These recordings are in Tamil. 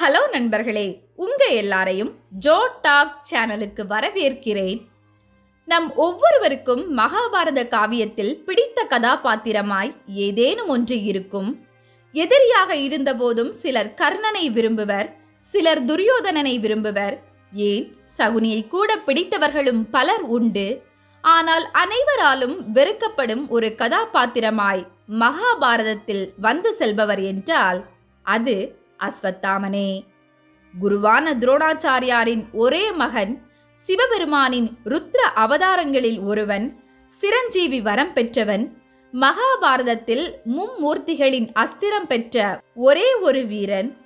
ஹலோ நண்பர்களே உங்க எல்லாரையும் ஜோ டாக் சேனலுக்கு வரவேற்கிறேன். நம் ஒவ்வொருவருக்கும் மகாபாரத காவியத்தில் பிடித்த கதாபாத்திரமாய் ஏதேனும் ஒன்று இருக்கும். எதிரியாக இருந்தபோதும் சிலர் கர்ணனை விரும்புவர் சிலர் துரியோதனனை விரும்புவர். ஏன்? சகுனியை கூட பிடித்தவர்களும் பலர் உண்டு. ஆனால் அனைவராலும் வெறுக்கப்படும் ஒரு கதாபாத்திரமாய் மகாபாரதத்தில் வந்து செல்பவர் என்றால் அது அஸ்வத்தாமனே. குருவான துரோணாச்சாரியாரின் ஒரே மகன் சிவபெருமானின் ருத்ர அவதாரங்களில் ஒருவன் சிரஞ்சீவி வரம் பெற்றவன் மகாபாரதத்தில் மும்மூர்த்திகளின் அஸ்திரம் பெற்ற ஒரே ஒரு வீரன்.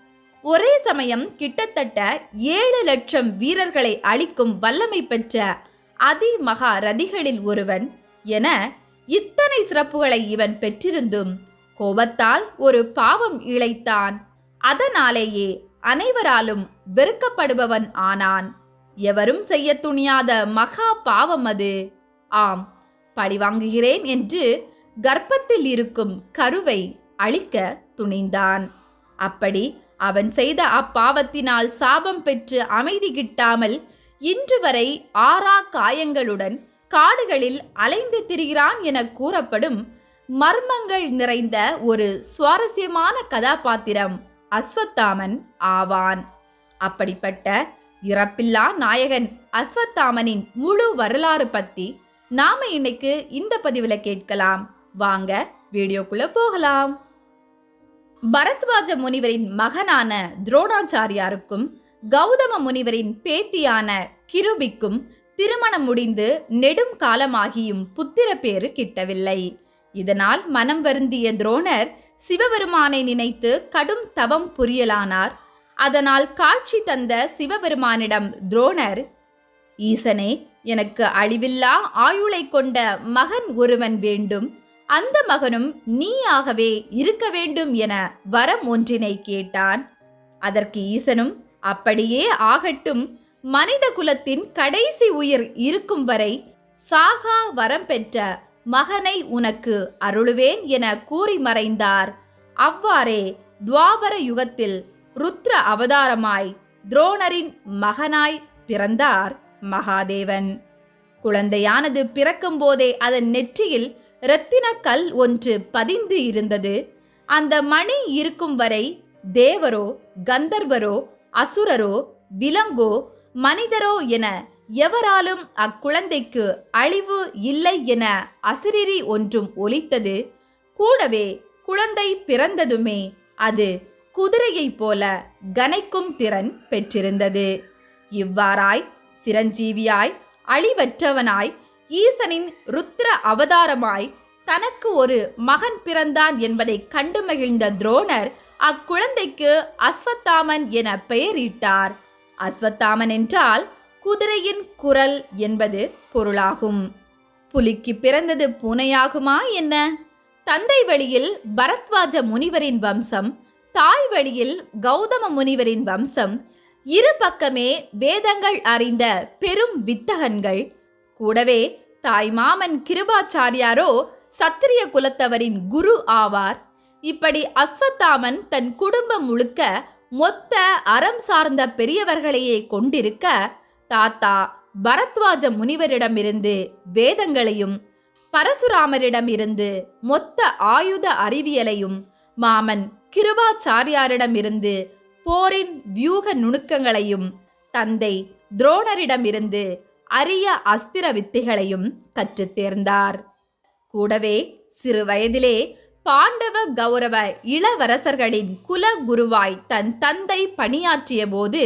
ஒரே சமயம் கிட்டத்தட்ட ஏழு லட்சம் வீரர்களை அழிக்கும் வல்லமை பெற்ற அதிமகா ரதிகளில் ஒருவன். என இத்தனை சிறப்புகளை இவன் பெற்றிருந்தும் கோபத்தால் ஒரு பாவம் இழைத்தான். அதனாலேயே அனைவராலும் வெறுக்கப்படுபவன் ஆனான். எவரும் செய்ய துணியாத மகா பாவம் அது. ஆம் பழிவாங்குகிறேன் என்று கர்ப்பத்தில் இருக்கும் கருவை அழிக்க துணிந்தான். அப்படி அவன் செய்த அப்பாவத்தினால் சாபம் பெற்று அமைதி கிட்டாமல் இன்று வரை ஆறா காயங்களுடன் காடுகளில் அலைந்து திரிகிறான் என கூறப்படும் மர்மங்கள் நிறைந்த ஒரு சுவாரஸ்யமான கதாபாத்திரம். அஸ்வத்தாமன் ஆவான். அப்படிப்பட்ட இறப்பில்லா நாயகன் அஸ்வத்தாமனின் முழு வரலாறு பத்தி நாம இன்னைக்கு இந்த பதிவுல கேட்கலாம். வாங்க வீடியோக்குள்ள போகலாம். பரத்வாஜ முனிவரின் மகனான துரோணாச்சாரியாருக்கும் கௌதம முனிவரின் பேத்தியான கிருபிக்கும் திருமணம் முடிந்து நெடும் காலமாகியும் புத்திர பேறு கிட்டவில்லை. இதனால் மனம் வருந்திய துரோணர் சிவபெருமானை நினைத்து கடும் தவம் புரியலானார். அதனால் காட்சி தந்த சிவபெருமானிடம் துரோணர் ஈசனே எனக்கு அழிவில்லா ஆயுளை கொண்ட மகன் ஒருவன் வேண்டும். அந்த மகனும் நீயாகவே இருக்க வேண்டும் என வரம் ஒன்றினை கேட்டான். அதற்கு ஈசனும் அப்படியே ஆகட்டும். மனித குலத்தின் கடைசி உயிர் இருக்கும் வரை சாகா வரம் பெற்ற மகனை உனக்கு அருளுவேன் என கூறி மறைந்தார். அவ்வாறே துவாபர யுகத்தில் ருத்ர அவதாரமாய் துரோணரின் மகனாய் பிறந்தார் மகாதேவன். குழந்தையானது பிறக்கும்போதே அதன் நெற்றியில் இரத்தின கல் ஒன்று பதிந்து இருந்தது. அந்த மணி இருக்கும் வரை தேவரோ கந்தர்வரோ அசுரரோ விலங்கோ மனிதரோ என எவராலும் அக்குழந்தைக்கு அழிவு இல்லை என அசிரிரி ஒன்றும் ஒலித்தது. கூடவே குழந்தை பிறந்ததுமே அது குதிரையைப் போல கனைக்கும் திறன் பெற்றிருந்தது. இவ்வாறாய் சிரஞ்சீவியாய் அழிவற்றவனாய் ஈசனின் ருத்ர அவதாரமாய் தனக்கு ஒரு மகன் பிறந்தான் என்பதை கண்டு மகிழ்ந்த துரோணர் அக்குழந்தைக்கு அஸ்வத்தாமன் என பெயரிட்டார். அஸ்வத்தாமன் என்றால் குதிரையின் குரல் என்பது பொருளாகும். புலிக்கு பிறந்தது பூனையாகுமா என்ன? தந்தை வழியில் பரத்வாஜ முனிவரின் வம்சம் தாய் வழியில் கௌதம முனிவரின் வம்சம் இரு பக்கமே வேதங்கள் அறிந்த பெரும் வித்தகன்கள். கூடவே தாய் மாமன் கிருபாச்சாரியாரோ சத்திரிய குலத்தவரின் குரு ஆவார். இப்படி அஸ்வத்தாமன் தன் குடும்பம் முழுக்க மொத்த அறம் சார்ந்த பெரியவர்களையே கொண்டிருக்க தாத்தா பரத்வாஜ முனிவரிடமிருந்து வேதங்களையும் பரசுராமரிடமிருந்து மொத்த ஆயுத அறிவியலையும் மாமன் கிருவாச்சாரியாரிடமிருந்து போரின் வியூக நுணுக்கங்களையும் தந்தை துரோணரிடமிருந்து அரிய அஸ்திர வித்தைகளையும் கற்றுத் தேர்ந்தார். கூடவே சிறு வயதிலே பாண்டவ கௌரவ இளவரசர்களின் குல குருவாய் தன் தந்தை பணியாற்றிய போது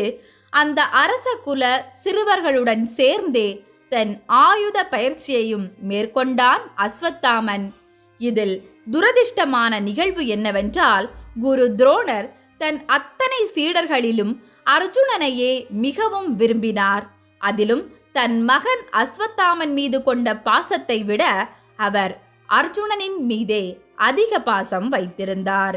அந்த அரச குல சிறுவர்களுடன் சேர்ந்தே தன் ஆயுத பயிற்சியையும் மேற்கொண்டான் அஸ்வத்தாமன். இதில் துரதிர்ஷ்டமான நிகழ்வு என்னவென்றால் குரு துரோணர் தன் அத்தனை சீடர்களிலும் அர்ஜுனனையே மிகவும் விரும்பினார். அதிலும் தன் மகன் அஸ்வத்தாமன் மீது கொண்ட பாசத்தை விட அவர் அர்ஜுனனின் மீதே அதிக பாசம் வைத்திருந்தார்.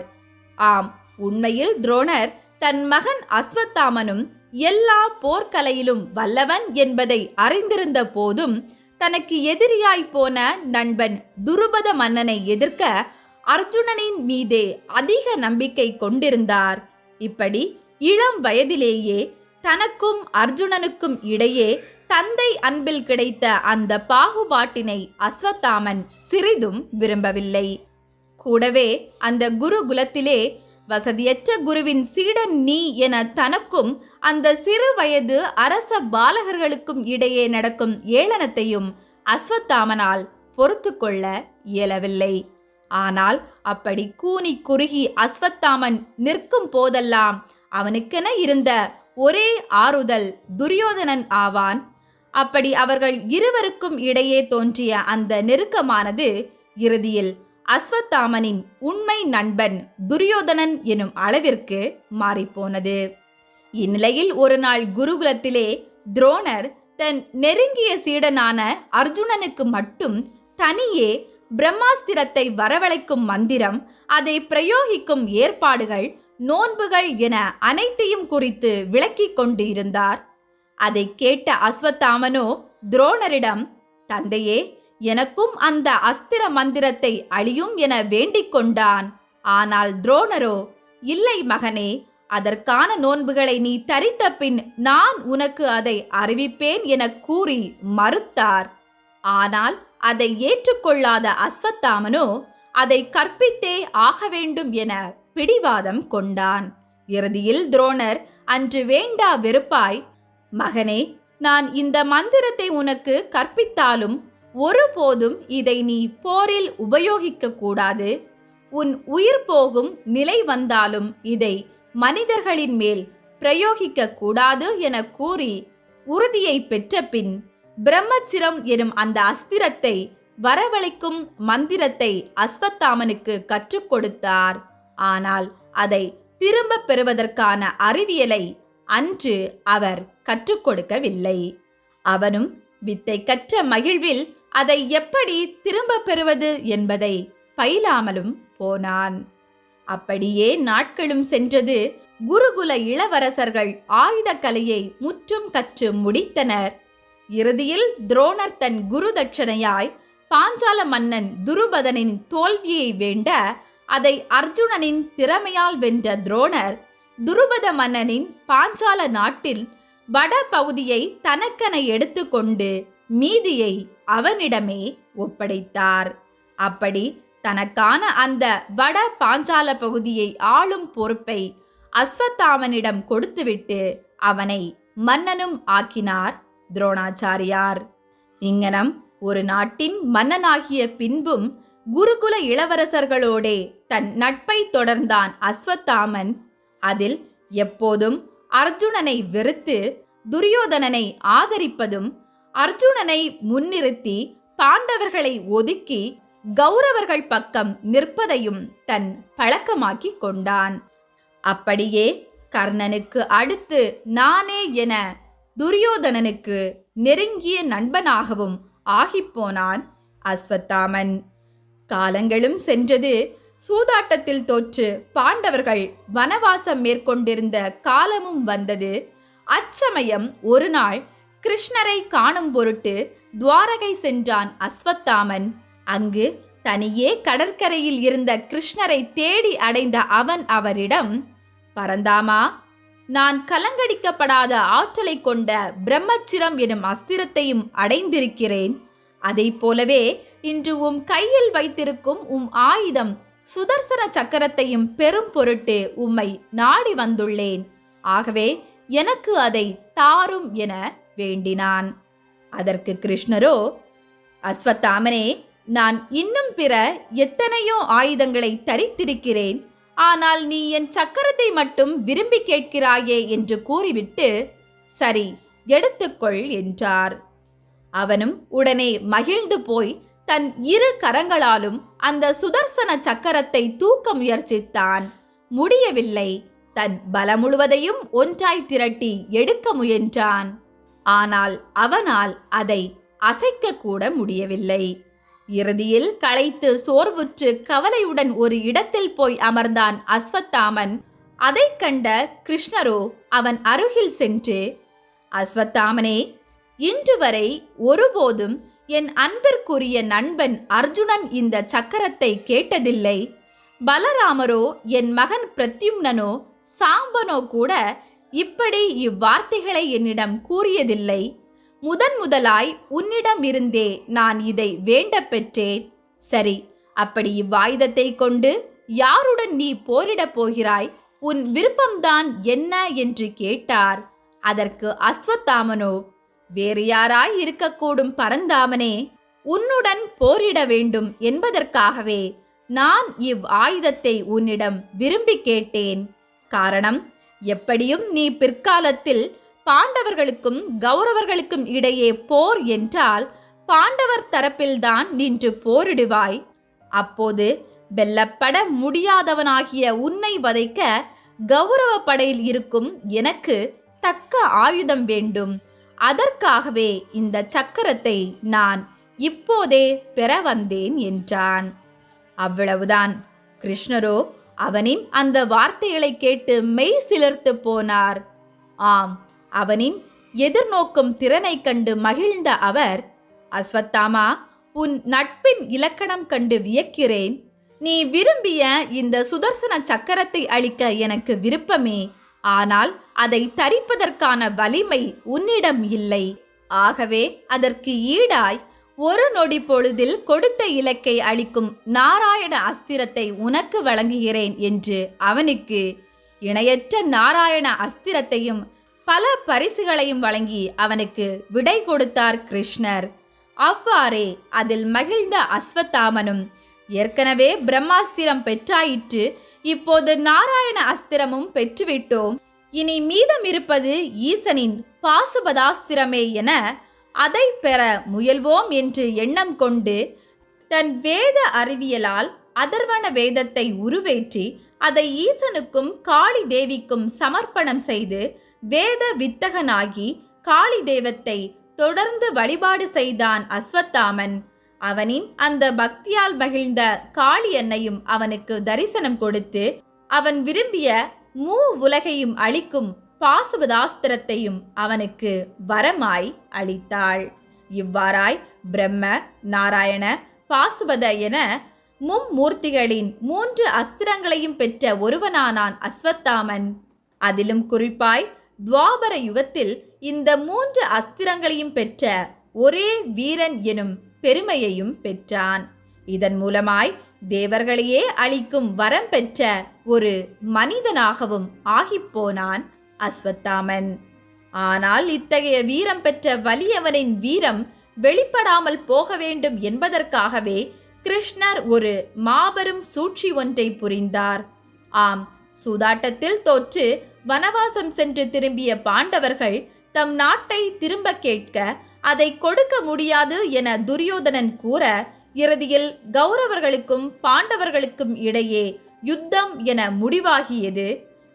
ஆம் உண்மையில் துரோணர் தன் மகன் அஸ்வத்தாமனும் எல்லா போர்க்கலையிலும் வல்லவன் என்பதை அறிந்திருந்த போதும் தனக்கு எதிரியாய் போன நண்பன் துருபத மன்னனை எதிர்க்க அர்ஜுனனின் மீதே அதிக நம்பிக்கை கொண்டிருந்தார். இப்படி இளம் வயதிலேயே தனக்கும் அர்ஜுனனுக்கும் இடையே தந்தை அன்பில் கிடைத்த அந்த பாகுபாட்டினை அஸ்வத்தாமன் சிறிதும் விரும்பவில்லை. கூடவே அந்த குருகுலத்திலே வசதியற்ற குருவின் சீடன் நீ என தனக்கும் அந்த சிறு வயது அரச பாலகர்களுக்கும் இடையே நடக்கும் ஏளனத்தையும் அஸ்வத்தாமனால் பொறுத்து கொள்ள இயலவில்லை. ஆனால் அப்படி கூனி குறுகி அஸ்வத்தாமன் நிற்கும் போதெல்லாம் அவனுக்கென இருந்த ஒரே ஆறுதல் துரியோதனன் ஆவான். அப்படி அவர்கள் இருவருக்கும் இடையே தோன்றிய அந்த நெருக்கமானது இறுதியில் அஸ்வத்தாமனின் உண்மை நண்பன் துரியோதனன் எனும் அளவிற்கு மாறிப்போனது. இந்நிலையில் ஒரு நாள் குருகுலத்திலே துரோணர் தன் நெருங்கிய சீடனான அர்ஜுனனுக்கு மட்டும் தனியே பிரம்மாஸ்திரத்தை வரவழைக்கும் மந்திரம் அதை பிரயோகிக்கும் ஏற்பாடுகள் நோன்புகள் என அனைத்தையும் குறித்து விளக்கிக் கொண்டு இருந்தார் அதை கேட்ட அஸ்வத்தாமனோ துரோணரிடம் தந்தையே எனக்கும் அந்த அஸ்திர மந்திரத்தை அழியும் என வேண்டிக் கொண்டான் ஆனால் துரோணரோ இல்லை மகனே அதற்கான நோன்புகளை நீ தரித்த பின் நான் உனக்கு அதை அறிவிப்பேன் என கூறி மறுத்தார். ஆனால் அதை ஏற்றுக்கொள்ளாத அஸ்வத்தாமனோ அதை கற்பித்தே ஆக வேண்டும் என பிடிவாதம் கொண்டான். இறுதியில் துரோணர் அன்று வேண்டா வெறுப்பாய். மகனே நான் இந்த மந்திரத்தை உனக்கு கற்பித்தாலும் ஒருபோதும் இதை நீ போரில் உபயோகிக்க கூடாது. உன் உயிர் போகும் நிலை வந்தாலும் இதை மனிதர்களின் மேல் பிரயோகிக்க கூடாது என கூறி உறுதியை பெற்ற பின் பிரம்மச்சிரம் எனும் அந்த அஸ்திரத்தை வரவழைக்கும் மந்திரத்தை அஸ்வத்தாமனுக்கு கற்றுக் கொடுத்தார். ஆனால் அதை திரும்பப் பெறுவதற்கான அறிவியலை அன்று அவர் கற்றுக் கொடுக்கவில்லை. அவனும் வித்தை கற்ற மகிழ்வில் அதை எப்படி திரும்பப் பெறுவது என்பதை பயிலாமலும் போனான். அப்படியே நாட்களும் சென்றது குருகுல இளவரசர்கள் ஆயுதக் கலையை முற்றும் கற்று முடித்தனர். இறுதியில் துரோணர் தன் குரு தட்சணையாய் பாஞ்சால மன்னன் துருபதனின் தோல்வியை வேண்ட அதை அர்ஜுனனின் திறமையால் வென்ற துரோணர் துருபத மன்னனின் பாஞ்சால நாட்டில் வட பகுதியை தனக்கென எடுத்துக்கொண்டு மீதியை அவனிடமே ஒப்படைத்தார். அப்படி தனக்கான அந்த வட பாஞ்சால பகுதியை ஆளும் பொறுப்பை அஸ்வத்தாமனிடம் கொடுத்துவிட்டு அவனை மன்னனும் ஆக்கினார் துரோணாச்சாரியார். இங்கனம் ஒரு நாட்டின் மன்னனாகிய பின்பும் குருகுல இளவரசர்களோடே தன் நட்பை தொடர்ந்தான் அஸ்வத்தாமன். அதில் எப்போதும் அர்ஜுனனை வெறுத்து துரியோதனனை ஆதரிப்பதும் அர்ஜுனனை முன்னிறுத்தி பாண்டவர்களை ஒதுக்கி கௌரவர்கள் பக்கம் நிற்பதையும் தன் பழக்கமாக்கிக் கொண்டான். அப்படியே கர்ணனுக்கு அடுத்து நானே என துரியோதனனுக்கு நெருங்கிய நண்பனாகவும் ஆகிப்போனான் அஸ்வத்தாமன். காலங்களும் சென்றது சூதாட்டத்தில் தோற்று பாண்டவர்கள் வனவாசம் மேற்கொண்டிருந்த காலமும் வந்தது. அச்சமயம் ஒரு நாள் கிருஷ்ணரை காணும் பொருட்டு துவாரகை சென்றான் அஸ்வத்தாமன். அங்கு தனியே கடற்கரையில் இருந்த கிருஷ்ணரை தேடி அடைந்த அவன் அவரிடம் பரந்தாமா நான் கலங்கடிக்கப்படாத ஆற்றலை கொண்ட பிரம்மச்சிரம் எனும் அஸ்திரத்தையும் அடைந்திருக்கிறேன். அதைப் போலவே இன்று உம் கையில் வைத்திருக்கும் உம் ஆயுதம் சுதர்சன சக்கரத்தையும் பெரும் பொருட்டு உம்மை நாடி வந்துள்ளேன். ஆகவே எனக்கு அதை தாரும் என வேண்டினான். அதற்கு கிருஷ்ணரோ அஸ்வத்தாமனே நான் இன்னும் பிற எத்தனையோ ஆயுதங்களை தரித்திருக்கிறேன். ஆனால் நீ என் சக்கரத்தை மட்டும் விரும்பி கேட்கிறாயே என்று கூறிவிட்டு சரி எடுத்துக்கொள் என்றார். அவனும் உடனே மகிழ்ந்து போய் தன் இரு கரங்களாலும் அந்த சுதர்சன சக்கரத்தை தூக்க முயற்சித்தான். முடியவில்லை. தன் பலம் முழுவதையும் ஒன்றாய் திரட்டி எடுக்க முயன்றான். ஆனால் அவனால் அதை அசைக்க கூட முடியவில்லை. இறுதியில் களைத்து சோர்வுற்று கவலையுடன் ஒரு இடத்தில் போய் அமர்ந்தான் அஸ்வத்தாமன். அதைக் கண்ட கிருஷ்ணரோ அவன் அருகில் சென்று அஸ்வத்தாமனே இன்று வரை ஒருபோதும் என் அன்பிற்குரிய நண்பன் அர்ஜுனன் இந்த சக்கரத்தை கேட்டதில்லை. பலராமரோ என் மகன் பிரத்யும்னனோ சாம்பனோ கூட இப்படி இவ்வார்த்தைகளை என்னிடம் கூறியதில்லை. முதன் முதலாய் உன்னிடம் இருந்தே நான் இதை வேண்ட பெற்றேன் சரி அப்படி இவ்வாயுதத்தை கொண்டு யாருடன் நீ போரிடப் போகிறாய்? உன் விருப்பம்தான் என்ன என்று கேட்டார். அதற்கு அஸ்வத்தாமனோ வேறு யாராய் இருக்கக்கூடும் பரந்தாமனே உன்னுடன் போரிட வேண்டும் என்பதற்காகவே நான் இவ் ஆயுதத்தை உன்னிடம் விரும்பி கேட்டேன். காரணம் எப்படியும் நீ பிற்காலத்தில் பாண்டவர்களுக்கும் கௌரவர்களுக்கும் இடையே போர் என்றால் பாண்டவர் தரப்பில்தான் நின்று போரிடுவாய். அப்போது வெல்லப்பட முடியாதவனாகிய உன்னை வதைக்க கௌரவ படையில் இருக்கும் எனக்கு தக்க ஆயுதம் வேண்டும். அதற்காகவே இந்த சக்கரத்தை நான் இப்போதே பெற வந்தேன் என்றான். அவ்வளவுதான். கிருஷ்ணரோ அவனின் அந்த வார்த்தைகளை கேட்டு மெய் சிலர்த்து போனார். ஆம் அவனின் எதிர்நோக்கும் திறனைக் கண்டு மகிழ்ந்த அவர் அஸ்வத்தாமா உன் நட்பின் இலக்கணம் கண்டு வியக்கிறேன். நீ விரும்பிய இந்த சுதர்சன சக்கரத்தை அளிக்க எனக்கு விருப்பமே. ஆனால் அதை தரிப்பதற்கான வலிமை உன்னிடம் இல்லை. ஆகவே அதற்கு ஈடாய் ஒரு நொடி பொழுதில் கொடுத்த இலக்கை அளிக்கும் நாராயண அஸ்திரத்தை உனக்கு வழங்குகிறேன் என்று அவனுக்கு இணையற்ற நாராயண அஸ்திரத்தையும் பல பரிசுகளையும் வழங்கி அவனுக்கு விடை கொடுத்தார் கிருஷ்ணர். அவ்வாறே அதில் மகிழ்ந்த அஸ்வத்தாமனும் ஏற்கனவே பிரம்மாஸ்திரம் பெற்றாயிற்று இப்போது நாராயண அஸ்திரமும் பெற்றுவிட்டோம். இனி மீதம் இருப்பது ஈசனின் பாசுபதாஸ்திரமே என அதை பெற முயல்வோம் என்று எண்ணம் கொண்டு தன் வேத அறிவியலால் அதர்வன வேதத்தை உருவேற்றி அதை ஈசனுக்கும் காளி தேவிக்கும் சமர்ப்பணம் செய்து வேத வித்தகனாகி காளி தெய்வத்தை தொடர்ந்து வழிபாடு செய்தான் அஸ்வத்தாமன். அவனின் அந்த பக்தியால் மகிழ்ந்த காளி அன்னையும் அவனுக்கு தரிசனம் கொடுத்து அவன் விரும்பிய மூ உலகையும் அளிக்கும் பாசுபதாஸ்திரத்தையும் அவனுக்கு வரமாய் அளித்தாள். இவ்வாறாய் பிரம்ம நாராயண பாசுபத என மும்மூர்த்திகளின் மூன்று அஸ்திரங்களையும் பெற்ற ஒருவனானான் அஸ்வத்தாமன். அதிலும் குறிப்பாய் துவாபர யுகத்தில் இந்த மூன்று அஸ்திரங்களையும் பெற்ற ஒரே வீரன் எனும் பெருமையையும் பெற்றான். இதன் மூலமாய் தேவர்களையே அளிக்கும் வரம் பெற்ற ஒரு மனிதனாகவும் ஆகிப்போனான் அஸ்வத்தாமன். ஆனால் இத்தகைய வீரம் பெற்ற வலியவனின் வீரம் வெளிப்படாமல் போக வேண்டும் என்பதற்காகவே கிருஷ்ணர் ஒரு மாபெரும் சூழ்ச்சி ஒன்றை புரிந்தார். ஆம் சூதாட்டத்தில் தோற்று வனவாசம் சென்று திரும்பிய பாண்டவர்கள் தம் நாட்டை திரும்ப கேட்க அதை கொடுக்க முடியாது என துரியோதனன் கூற இறுதியில் கௌரவர்களுக்கும் பாண்டவர்களுக்கும் இடையே யுத்தம் என முடிவாகியது.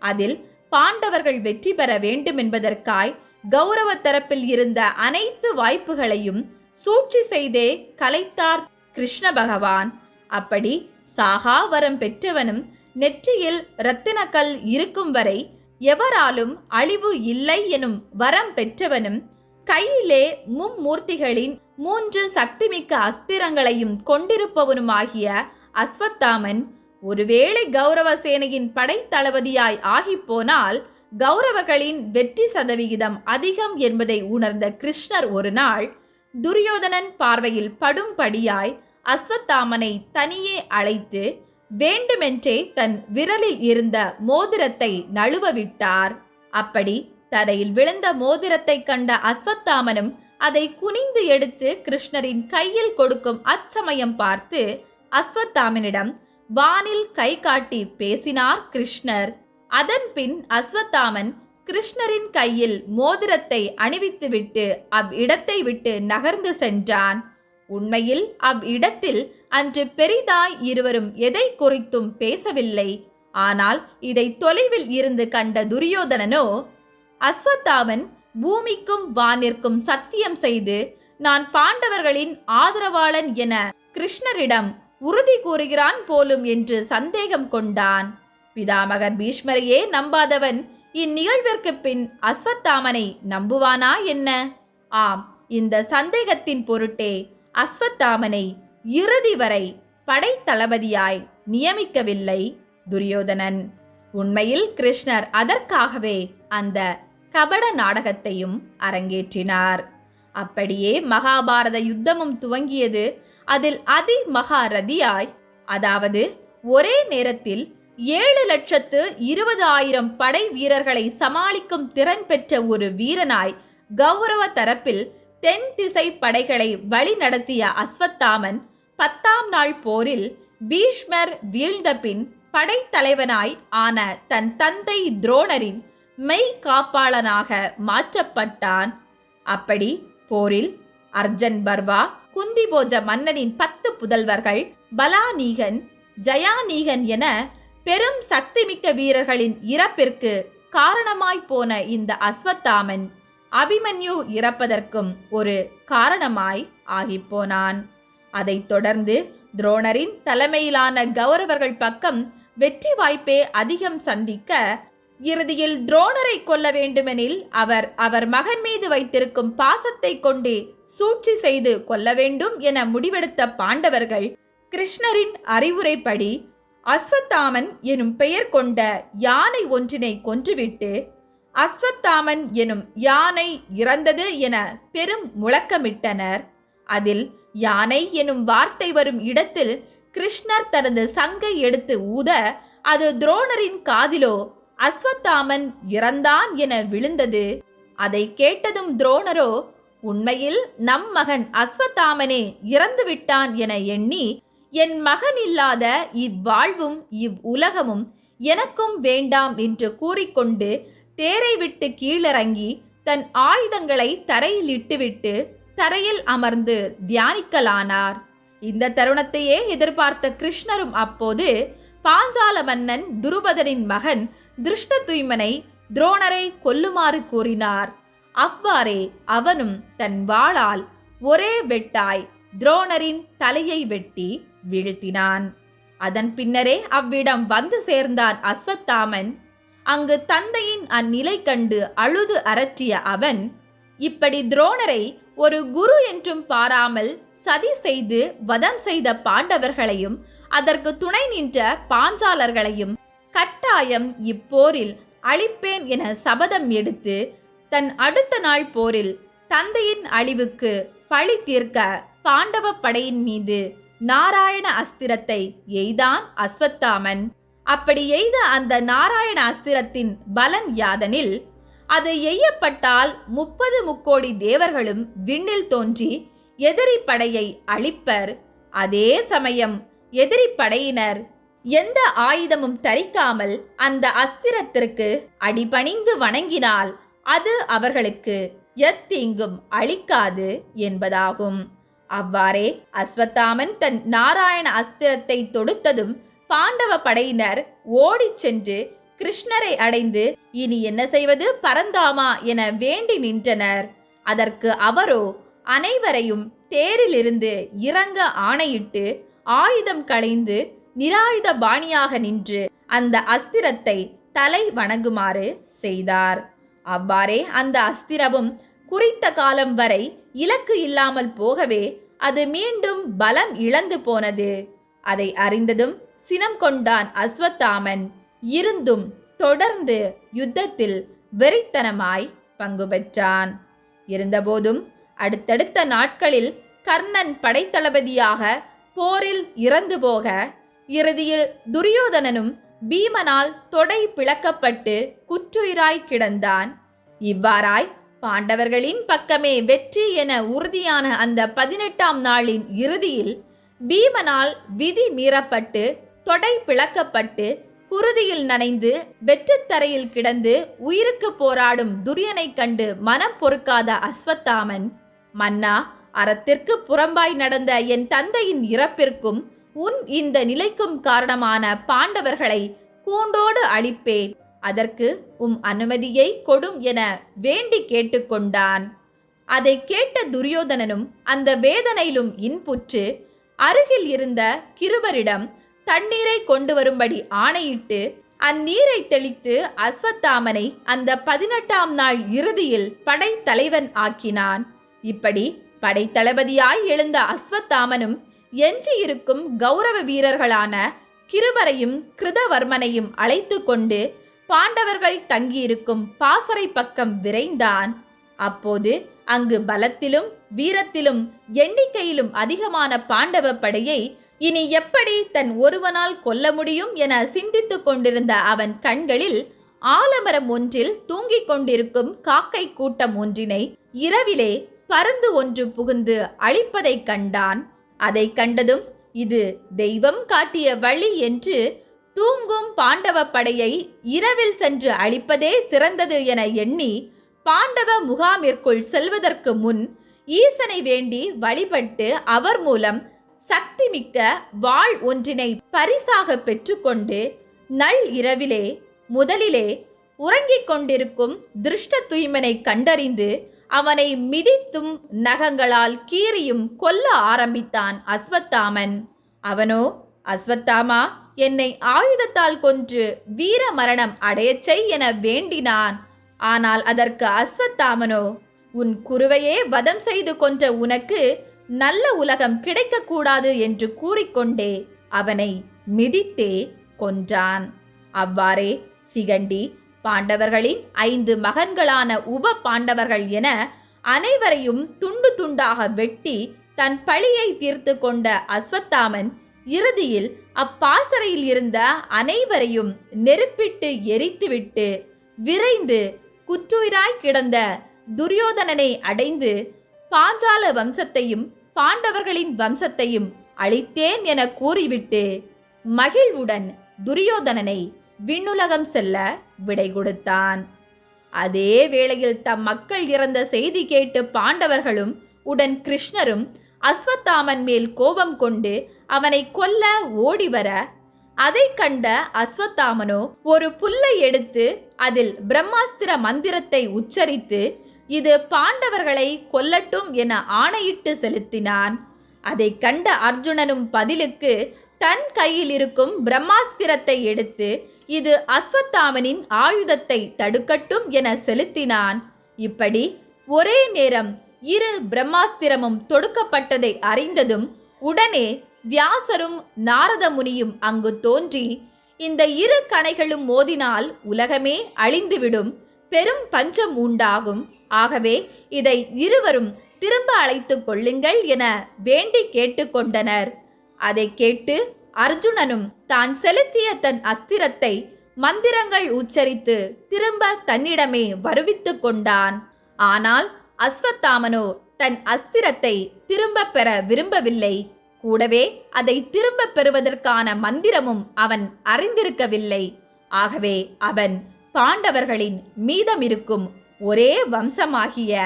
அதில் பாண்டவர்கள் வெற்றி பெற வேண்டும் என்பதற்காய் கௌரவ தரப்பில் இருந்த அனைத்து வாய்ப்புகளையும் சூழ்ச்சி செய்தே கலைத்தார் கிருஷ்ண பகவான். அப்படி சாகா வரம் பெற்றவனும் நெற்றியில் இரத்தினக்கல் இருக்கும் வரை எவராலும் அழிவு இல்லை எனும் வரம் பெற்றவனும் கையிலே மும்மூர்த்திகளின் மூன்று சக்திமிக்க அஸ்திரங்களையும் கொண்டிருப்பவனுமாகிய அஸ்வத்தாமன் ஒருவேளை கௌரவ சேனையின் படைத்தளபதியாய் ஆகிப்போனால் கௌரவர்களின் வெற்றி சதவிகிதம் அதிகம் என்பதை உணர்ந்த கிருஷ்ணர் ஒரு நாள் துரியோதனன் பார்வையில் படும்படியாய் அஸ்வத்தாமனை தனியே அழைத்து வேண்டுமென்றே தன் விரலில் இருந்த மோதிரத்தை நழுவ விட்டார். அப்படி தரையில் விழுந்த மோதிரத்தை கண்ட அஸ்வத்தாமனும் அதை குனிந்து எடுத்து கிருஷ்ணரின் கையில் கொடுக்கும் அச்சமயம் பார்த்து அஸ்வத்தாமனிடம் வானில் கை காட்டி பேசினார் கிருஷ்ணர். அதன் பின் அஸ்வத்தாமன் கிருஷ்ணரின் கையில் மோதிரத்தை அணிவித்துவிட்டு அவ்விடத்தை விட்டு நகர்ந்து சென்றான். உண்மையில் அவ்விடத்தில் அன்று பெரிதாய் இருவரும் எதை குறித்தும் பேசவில்லை. ஆனால் இதை தொலைவில் இருந்து கண்ட துரியோதனனோ அஸ்வத்தாமன் பூமிக்கும் வானிற்கும் சத்தியம் செய்து நான் பாண்டவர்களின் ஆதரவாளன் என கிருஷ்ணரிடம் உறுதி கூறுகிறான் போலும் என்று சந்தேகம் கொண்டான். பிதாமகர் பீஷ்மரையே நம்பாதவன் இந்நிகழ்விற்கு பின் அஸ்வத்தாமனை நம்புவானா என்ன? ஆம் இந்த சந்தேகத்தின் பொருட்டே அஸ்வத்தாமனை இறுதி வரை படைத்தளபதியாய் நியமிக்கவில்லை துரியோதனன். உண்மையில் கிருஷ்ணர் அதற்காகவே அந்த கபட நாடகத்தையும் அரங்கேற்றினார். அப்படியே மகாபாரத யுத்தமும் துவங்கியது. அதில் அதி மகாரதியாய் அதாவது ஒரே நேரத்தில் ஏழு லட்சத்து இருபது ஆயிரம் படை வீரர்களை சமாளிக்கும் திறன் பெற்ற ஒரு வீரனாய் கௌரவ தரப்பில் தென் திசை படைகளை வழிநடத்திய அஸ்வத்தாமன் பத்தாம் நாள் போரில் பீஷ்மர் வீழ்ந்த பின் படைத்தலைவனாய் ஆன தன் தந்தை துரோணரின் மெய் காப்பாளனாக மாற்றப்பட்டான். அப்படி போரில் அர்ஜன் பர்வா குந்திபோஜ மன்னனின் பத்து புதல்வர்கள் பலாநீகன் ஜயாநீகன் என பெரும் சக்திமிக்க வீரர்களின் இறப்பிற்கு காரணமாய் போன இந்த அஸ்வத்தாமன் அபிமன்யு இறப்பதற்கும் ஒரு காரணமாய் ஆகிப்போனான். அதைத் தொடர்ந்து துரோணரின் தலைமையிலான கௌரவர்கள் பக்கம் வெற்றி வாய்ப்பே அதிகம் சந்திக்க இறுதியில் துரோணரை கொல்ல வேண்டுமெனில் அவர் அவர் மகன் மீது வைத்திருக்கும் பாசத்தை கொண்டே சூழ்ச்சி செய்து கொல்ல வேண்டும் என முடிவெடுத்த பாண்டவர்கள் கிருஷ்ணரின் அறிவுரைப்படி அஸ்வத்தாமன் எனும் பெயர் கொண்ட யானை ஒன்றினை கொன்றுவிட்டு அஸ்வத்தாமன் எனும் யானை இறந்தது என பெரும் முழக்கமிட்டனர். அதில் யானை எனும் வார்த்தை வரும் இடத்தில் கிருஷ்ணர் தனது சங்கை எடுத்து ஊத அது துரோணரின் காதிலோ அஸ்வத்தாமன் இறந்தான் என விழுந்தது. அதை கேட்டதும் துரோணரோ உண்மையில் நம் மகன் அஸ்வத்தாமனே இறந்து விட்டான் என எண்ணி என் மகன் இல்லாத இவ்வாழ்வும் இவ் உலகமும் எனக்கும் வேண்டாம் என்று கூறிக்கொண்டு தேரை விட்டு கீழிறங்கி தன் ஆயுதங்களை தரையில் இட்டுவிட்டு தரையில் அமர்ந்து தியானிக்கலானார். இந்த தருணத்தையே எதிர்பார்த்த கிருஷ்ணரும் அப்போது பாஞ்சால மன்னன் துருபதனின் மகன் திருஷ்ணதுய்மனை துரோணரை கொல்லுமாறு கூறினார். அவ்வாறே அவனும் தன் வாளால் ஒரே வெட்டாய் துரோணரின் தலையை வெட்டி வீழ்த்தினான். அதன் பின்னரே அவ்விடம் வந்து சேர்ந்தான் அஸ்வத்தாமன். அங்கு தந்தையின் அந்நிலை கண்டு அழுது அரற்றிய அவன் இப்படி துரோணரை ஒரு குரு என்றும் பாராமல் சதி செய்து வதம் செய்த பாண்டவர்களையும் அதற்கு துணை நின்ற பாஞ்சாலர்களையும் கட்டாயம் இப்போரில் அழிப்பேன் என சபதம் எடுத்து தன் அடுத்த நாள் போரில் தந்தையின் அழிவுக்கு பழி தீர்க்க பாண்டவ படையின் மீது நாராயண அஸ்திரத்தை எய்தான் அஸ்வத்தாமன். அப்படி எய்த அந்த நாராயண அஸ்திரத்தின் பலன் யாதனில் அது எய்யப்பட்டால் முப்பது முக்கோடி தேவர்களும் விண்ணில் தோன்றி எதிரி படையை அழிப்பர். அதே சமயம் எதிரி படையினர் எந்த ஆயுதமும் தரிக்காமல் அந்த அஸ்திரத்திற்கு அடிபணிந்து வணங்கினால் அது அவர்களுக்கு எத்தீங்கும் அளிக்காது என்பதாகும். அவ்வாறே அஸ்வத்தாமன் தன் நாராயண அஸ்திரத்தை தொடுத்ததும் பாண்டவ படையினர் ஓடிச் சென்று கிருஷ்ணரை அடைந்து இனி என்ன செய்வது பரந்தாமா என வேண்டி நின்றனர். அதற்கு அவரோ அனைவரையும் தேரிலிருந்து இறங்க ஆணையிட்டு ஆயுதம் களைந்து நிராயுத பாணியாக நின்று அந்த அஸ்திரத்தை தலை வணங்குமாறு செய்தார். அவ்வாறே அந்த அஸ்திரமும் குறித்த காலம் வரை இலக்கு இல்லாமல் போகவே அது மீண்டும் பலம் இழந்து போனது. அதை அறிந்ததும் சினம் கொண்டான் அஸ்வத்தாமன். இருந்தும் தொடர்ந்து யுத்தத்தில் வெறித்தனமாய் பங்கு பெற்றான். இருந்தபோதும் அடுத்தடுத்த நாட்களில் கர்ணன் படைத்தளபதியாக போரில் இறந்து போக இறுதியில் துரியோதனனும் பீமனால் தொடை பிளக்கப்பட்டு குற்றுயிராய் கிடந்தான். இவ்வாறாய் பாண்டவர்களின் பக்கமே வெற்றி என உறுதியான அந்த பதினெட்டாம் நாளின் இறுதியில் பீமனால் விதி மீறப்பட்டு தொடை பிளக்கப்பட்டு குருதியில் நனைந்து வெற்றுத்தரையில் கிடந்து உயிருக்கு போராடும் துரியனைக் கண்டு மனம் பொறுக்காத அஸ்வத்தாமன் மன்னா அறத்திற்கு புறம்பாய் நடந்த என் தந்தையின் இறப்பிற்கும் உன் இந்த நிலைக்கும் காரணமான பாண்டவர்களை கூண்டோடு அழிப்பேன். அதற்கு உம் அனுமதியை கொடும் என வேண்டி கேட்டுக்கொண்டான். அதை கேட்ட துரியோதனனும் அந்த வேதனையிலும் இன்புற்று அருகில் இருந்த கிருபரிடம் தண்ணீரை கொண்டு வரும்படி ஆணையிட்டு அந்நீரை தெளித்து அஸ்வத்தாமனை அந்த பதினெட்டாம் நாள் இறுதியில் படைத்தலைவன் ஆக்கினான். இப்படி படைத்தளபதியாய் எழுந்த அஸ்வத்தாமனும் எஞ்சியிருக்கும் கௌரவ வீரர்களான கிருபரையும் கிருதவர்மனையும் அழைத்து கொண்டு பாண்டவர்கள் தங்கியிருக்கும் பாசறை பக்கம் விரைந்தான். அப்போது அங்கு பலத்திலும் வீரத்திலும் எண்ணிக்கையிலும் அதிகமான பாண்டவ படையை இனி எப்படி தன் ஒருவனால் கொல்ல முடியும் என சிந்தித்துக் கொண்டிருந்த அவன் கண்களில் ஆலமரம் ஒன்றில் தூங்கிக் கொண்டிருக்கும் காக்கை கூட்டம் ஒன்றினை இரவிலே பருந்து ஒன்று புகுந்து அழிப்பதைக் கண்டான். அதை கண்டதும் இது தெய்வம் காட்டிய வழி என்று தூங்கும் பாண்டவ படையை இரவில் சென்று அழிப்பதே சிறந்தது என எண்ணி பாண்டவ முகாமிற்குள் செல்வதற்கு முன் ஈசனை வேண்டி வழிபட்டு அவர் மூலம் சக்தி மிக்க வாள் ஒன்றினை பரிசாக பெற்றுக்கொண்டு நள் இரவிலே முதலிலே உறங்கிக் கொண்டிருக்கும் திருஷ்ட தூய்மனை கண்டறிந்து அவனை மிதித்தும் நகங்களால் கீறியும் கொல்ல ஆரம்பித்தான் அஸ்வத்தாமன். அவனோ அஸ்வத்தாமா என்னை ஆயுதத்தால் கொன்று வீர மரணம் அடையச் செய் என வேண்டினான். ஆனால் அதற்கு அஸ்வத்தாமனோ உன் குருவையே வதம் செய்து கொன்ற உனக்கு நல்ல உலகம் கிடைக்கக்கூடாது என்று கூறிக்கொண்டே அவனை மிதித்தே கொன்றான். அவ்வாறே சிகண்டி பாண்டவர்களின் ஐந்து மகன்களான உப பாண்டவர்கள் என அனைவரையும் துண்டு துண்டாக வெட்டி தன் பழியை தீர்த்து கொண்ட அஸ்வத்தாமன் இறுதியில் அப்பாசறையில் இருந்த அனைவரையும் நெருப்பிட்டு எரித்துவிட்டு விரைந்து குற்றுயிராய் கிடந்த துரியோதனனை அடைந்து பாஞ்சால வம்சத்தையும் பாண்டவர்களின் வம்சத்தையும் அழித்தேன் என கூறிவிட்டு மகிழ்வுடன் துரியோதனனை விண்ணுலகம் செல்ல விடை கொடுத்தான். அதே வேளையில் தம் மக்கள் இறந்த செய்தி கேட்டு பாண்டவர்களும் உடன் கிருஷ்ணரும் அஸ்வத்தாமன் மேல் கோபம் கொண்டு அவனை கொல்ல ஓடி வர அதை கண்ட அஸ்வத்தாமனோ ஒரு புல்லை எடுத்து அதில் பிரம்மாஸ்திர மந்திரத்தை உச்சரித்து இது பாண்டவர்களை கொல்லட்டும் என ஆணையிட்டு செலுத்தினான். அதை கண்ட அர்ஜுனனும் பதிலுக்கு தன் கையில் இருக்கும் பிரம்மாஸ்திரத்தை எடுத்து இது அஸ்வத்தாமனின் ஆயுதத்தை தடுக்கட்டும் என செலுத்தினான். இப்படி ஒரே நேரம் இரு பிரம்மாஸ்திரமும் தொடுக்கப்பட்டதை அறிந்ததும் உடனே வியாசரும் நாரத முனியும் அங்கு தோன்றி இந்த இரு கணைகளும் மோதினால் உலகமே அழிந்துவிடும் பெரும் பஞ்சம் உண்டாகும். ஆகவே இதை இருவரும் திரும்ப அழைத்துக் கொள்ளுங்கள் என வேண்டி கேட்டுக்கொண்டனர் அதை கேட்டு அர்ஜுனனும் தான் செலுத்திய தன் அஸ்திரத்தை மந்திரங்கள் உச்சரித்து திரும்ப தன்னிடமே வருவித்து கொண்டான். ஆனால் அஸ்வத்தாமனோ தன் அஸ்திரத்தை திரும்ப பெற விரும்பவில்லை. கூடவே அதை திரும்ப பெறுவதற்கான மந்திரமும் அவன் அறிந்திருக்கவில்லை. ஆகவே அவன் பாண்டவர்களின் மீதமிருக்கும் ஒரே வம்சமாகிய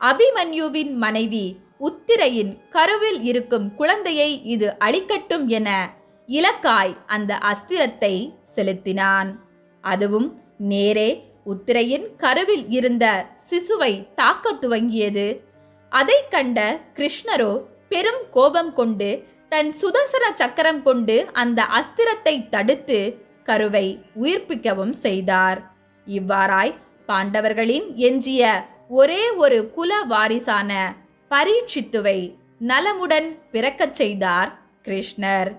அபிமன்யுவின் மனைவி உத்திரையின் கருவில் இருக்கும் குழந்தையை இது அழிக்கட்டும் என இலக்காய் அந்த அஸ்திரத்தை செலுத்தினான். அதுவும் நேரே உத்திரையின் கருவில் இருந்த சிசுவை தாக்க துவங்கியது. அதைக் கண்ட கிருஷ்ணரோ பெரும் கோபம் கொண்டு தன் சுதர்சன சக்கரம் கொண்டு அந்த அஸ்திரத்தை தடுத்து கருவை உயிர்ப்பிக்கவும் செய்தார். இவ்வாறாய் பாண்டவர்களின் எஞ்சிய ஒரே ஒரு குல வாரிசான பரீட்சித்துவை நலமுடன் பிறக்கச் செய்தார் கிருஷ்ணர்.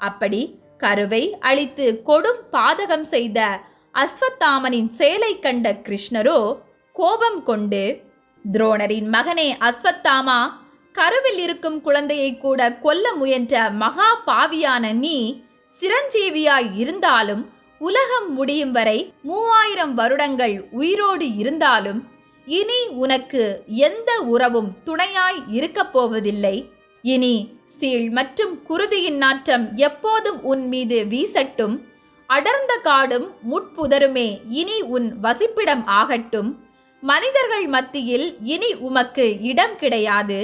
அப்படி கருவை அழித்து கொடும் பாதகம் செய்த அஸ்வத்தாமனின் செயலை கண்ட கிருஷ்ணரோ கோபம் கொண்டு துரோணரின் மகனே அஸ்வத்தாமா கருவில் இருக்கும் குழந்தையை கூட கொல்ல முயன்ற மகா பாவியான நீ சிரஞ்சீவியாய் இருந்தாலும் உலகம் முடியும் வரை மூவாயிரம் வருடங்கள் உயிரோடு இருந்தாலும் இனி உனக்கு எந்த உறவும் துணையாய் இருக்கப் போவதில்லை. இனி சீழ் மற்றும் குருதியின் நாற்றம் எப்போதும் உன் மீது வீசட்டும். அடர்ந்த காடும் முட்புதருமே இனி உன் வசிப்பிடம் ஆகட்டும். மனிதர்கள் மத்தியில் இனி உமக்கு இடம் கிடையாது.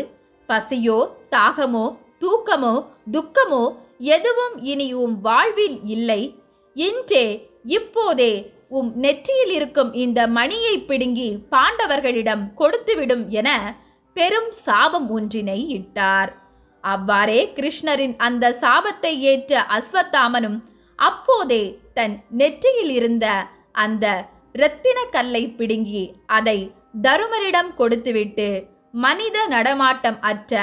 பசியோ தாகமோ தூக்கமோ துக்கமோ எதுவும் இனி உம் வாழ்வில் இல்லை. இன்றே இப்போதே உம் நெற்றியில் இருக்கும் இந்த மணியை பிடுங்கி பாண்டவர்களிடம் கொடுத்துவிடும் என பெரும் சாபம் ஒன்றினை இட்டார். அவ்வாறே கிருஷ்ணரின் அந்த சாபத்தை ஏற்ற அஸ்வத்தாமனும் அப்போதே தன் நெற்றியில் இருந்த அந்த இரத்தின கல்லை பிடுங்கி அதை தருமரிடம் கொடுத்துவிட்டு மனித நடமாட்டம் அற்ற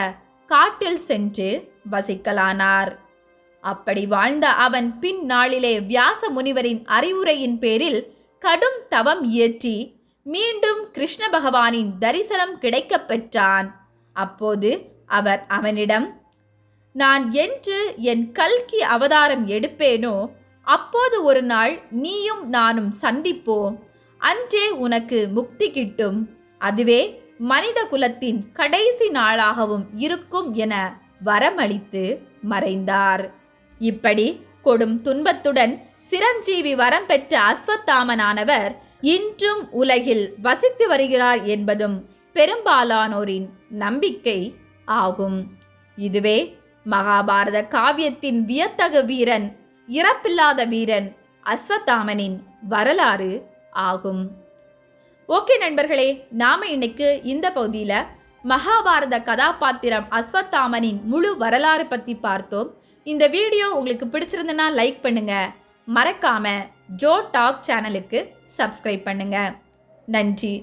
காட்டில் சென்று வசிக்கலானார். அப்படி வாழ்ந்த அவன் பின்னாளிலே வியாச முனிவரின் அறிவுரையின் பேரில் கடும் தவம் இயற்றி மீண்டும் கிருஷ்ண பகவானின் தரிசனம் கிடைக்கப் பெற்றான். அப்போது அவர் அவனிடம் நான் என்று என் கல்கி அவதாரம் எடுப்பேனோ? அப்போது ஒரு நாள் நீயும் நானும் சந்திப்போம். அன்றே உனக்கு முக்தி கிட்டும். அதுவே மனித குலத்தின் கடைசி நாளாகவும் இருக்கும் என வரமளித்து மறைந்தார். இப்படி கொடும் துன்பத்துடன் சிரஞ்சீவி வரம் பெற்ற அஸ்வத்தாமனானவர் இன்றும் உலகில் வசித்து வருகிறார் என்பதும் பெரும்பாலானோரின் நம்பிக்கை ஆகும். இதுவே மகாபாரத காவியத்தின் வியத்தகு வீரன் இறப்பில்லாத வீரன் அஸ்வத்தாமனின் வரலாறு ஆகும். ஓகே நண்பர்களே நாம இன்னைக்கு இந்த பகுதியில் மகாபாரத கதாபாத்திரம் அஸ்வத்தாமனின் முழு வரலாறு பற்றி பார்த்தோம். இந்த வீடியோ உங்களுக்கு பிடிச்சிருந்தனா லைக் பண்ணுங்க. மறக்காம ஜோ டாக் சேனலுக்கு சப்ஸ்கிரைப் பண்ணுங்க. நன்றி.